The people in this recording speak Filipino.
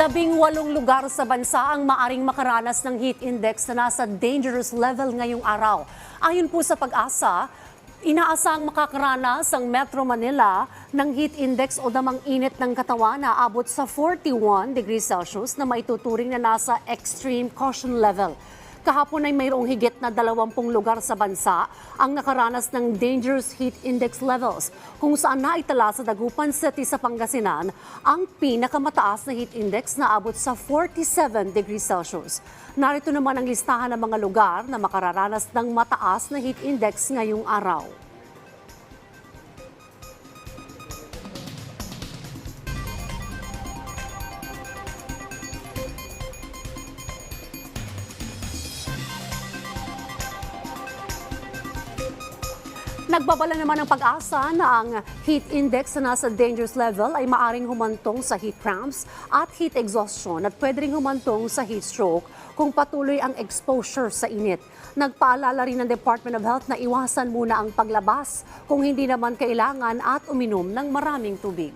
Labing walong lugar sa bansa ang maaring makaranas ng heat index na nasa dangerous level ngayong araw. Ayon po sa pag-asa, inaasang makakaranas ang Metro Manila ng heat index o damang init ng katawan na abot sa 41 degrees Celsius na maituturing na nasa extreme caution level. Kahapon ay mayroong higit na 20 lugar sa bansa ang nakaranas ng dangerous heat index levels kung saan naitala sa Dagupan City sa Pangasinan ang pinakamataas na heat index na abot sa 47 degrees Celsius. Narito naman ang listahan ng mga lugar na makararanas ng mataas na heat index ngayong araw. Nagbabala naman ng pag-asa na ang heat index na nasa dangerous level ay maaring humantong sa heat cramps at heat exhaustion at pwede rin humantong sa heat stroke kung patuloy ang exposure sa init. Nagpaalala rin ng Department of Health na iwasan muna ang paglabas kung hindi naman kailangan at uminom ng maraming tubig.